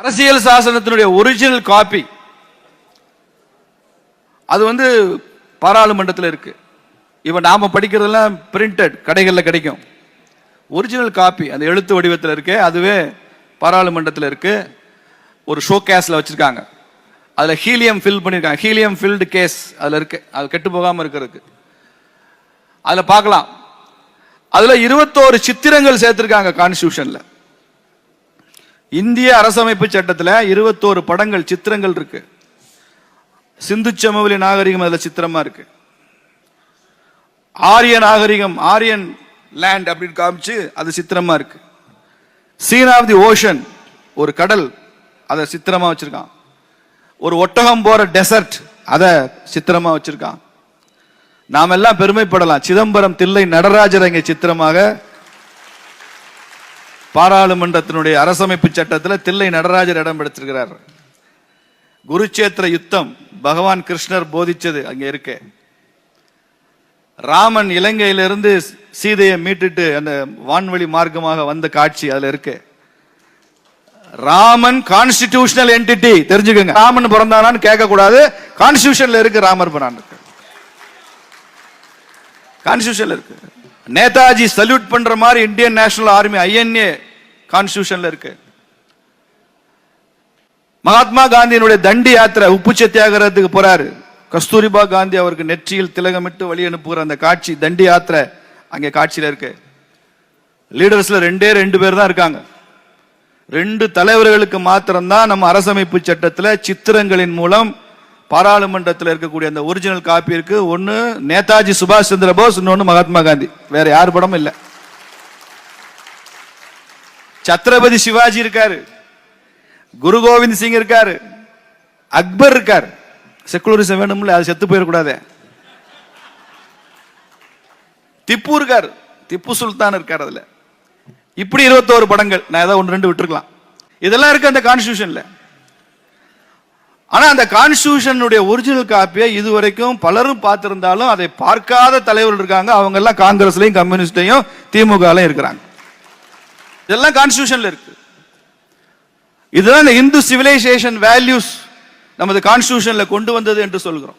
அரசியல் சாசனத்தினுடைய original copy அது வந்து பாராளுமன்றத்தில் இருக்கு. இப்போ நாம் படிக்கிறதெல்லாம் பிரிண்டட் கடைகளில் கிடைக்கும். ஒரிஜினல் காப்பி அந்த எழுத்து வடிவத்தில் இருக்கு அதுவே பாராளுமன்றத்தில் இருக்கு. ஒரு ஷோ கேஸில் வச்சுருக்காங்க. அதில் ஹீலியம் ஃபில் பண்ணியிருக்காங்க ஹீலியம் ஃபில்டு கேஸ் அதில் இருக்கு. அது கெட்டு போகாமல் இருக்கிறதுக்கு. அதில் பார்க்கலாம். அதில் இருபத்தோரு சித்திரங்கள் சேர்த்துருக்காங்க கான்ஸ்டியூஷனில் இந்திய அரசமைப்பு சட்டத்தில் இருபத்தோரு படங்கள் சித்திரங்கள் இருக்கு. சிந்து சமவெளி நாகரிகம் அதில் சித்திரமா இருக்கு. ஆரிய நாகரிகம் ஆரியன் லேண்ட் அப்படின்னு காமிச்சு அது சித்திரமா இருக்கு. சீன் ஆஃப் தி ஓஷன் ஒரு கடல் அதை சித்திரமா வச்சிருக்கான். ஒரு ஒட்டகம் போற டெசர்ட் அதை சித்திரமா வச்சிருக்கான். நாம் எல்லாம் பெருமைப்படலாம். சிதம்பரம் தில்லை நடராஜர் அங்கே சித்திரமாக பாராளுமன்றத்தினுடைய அரசமைப்பு சட்டத்தில் தில்லை நடராஜர் இடம் பிடிச்சிருக்கிறார். குருச்சேத்திர யுத்தம் பகவான் கிருஷ்ணர் போதிச்சது அங்கே இருக்கு. ராமன் இலங்கையிலிருந்து சீதையை மீட்டுட்டு அந்த வான்வழி மார்க்கமாக வந்த காட்சி அதுல இருக்கு. ராமன் கான்ஸ்டிடியூஷனல் என்டிட்டி தெரிஞ்சுக்கோங்க. ராமன் பிறந்தானான்னு கேட்க கூடாது கான்ஸ்டிடியூஷன்ல இருக்கு ராமர் பிறந்தான் கான்ஸ்டியூஷன்ல இருக்கு. நேதாஜி சல்யூட் பண்ற மாதிரி இந்தியன் நேஷனல் ஆர்மி ஐஎன்ஏ கான்ஸ்டியூஷன்ல இருக்கு. மகாத்மா காந்தியினுடைய தண்டி யாத்திரை உப்பு சத்தியாகிறதுக்கு போறாரு. கஸ்தூரிபா காந்தி அவருக்கு நெற்றியில் திலகமிட்டு வழி அனுப்புகிற அந்த காட்சி தண்டி யாத்திரை அங்கே காட்சியில் இருக்கு. லீடர்ஸ்ல ரெண்டே ரெண்டு பேர் தான் இருக்காங்க. ரெண்டு தலைவர்களுக்கு மாத்திரம்தான் நம்ம அரசமைப்பு சட்டத்தில் சித்திரங்களின் மூலம் பாராளுமன்றத்தில் இருக்கக்கூடிய அந்த ஒரிஜினல் காப்பி இருக்கு. ஒன்று நேதாஜி சுபாஷ் சந்திர போஸ் இன்னொன்று மகாத்மா காந்தி. வேற யார் படமும் இல்லை. சத்ரபதி சிவாஜி இருக்காரு. குரு கோவிந்த் சிங் இருக்காரு. அக்பர் இருக்கார். செக்குலரிசம் வேணும்ல அது செத்து போயிடக்கூடாது. திப்பு இருக்கார். திப்பு சுல்தான் இருக்கார் அதுல. இப்படி இருபத்தோரு படங்கள். நான் ஏதாவது ஒன்று ரெண்டு விட்டுருக்கலாம். இதெல்லாம் இருக்கு அந்த கான்ஸ்டியூஷன்ல ஆனா அந்த கான்ஸ்டியூஷனுடைய ஒரிஜினல் காப்பியை இதுவரைக்கும் பலரும் பார்த்திருந்தாலும் அதை பார்க்காத தலைவர்கள் இருக்காங்க. அவங்க எல்லாம் காங்கிரஸ்லயும் கம்யூனிஸ்டையும் திமுகலையும் இருக்கிறாங்க. இதெல்லாம் கான்ஸ்டியூஷன்ல இருக்கு. இதுதான் இந்த இந்து சிவிலைசேஷன் வேல்யூஸ் நமது கான்ஸ்டியூஷன்ல கொண்டு வந்தது என்று சொல்கிறோம்.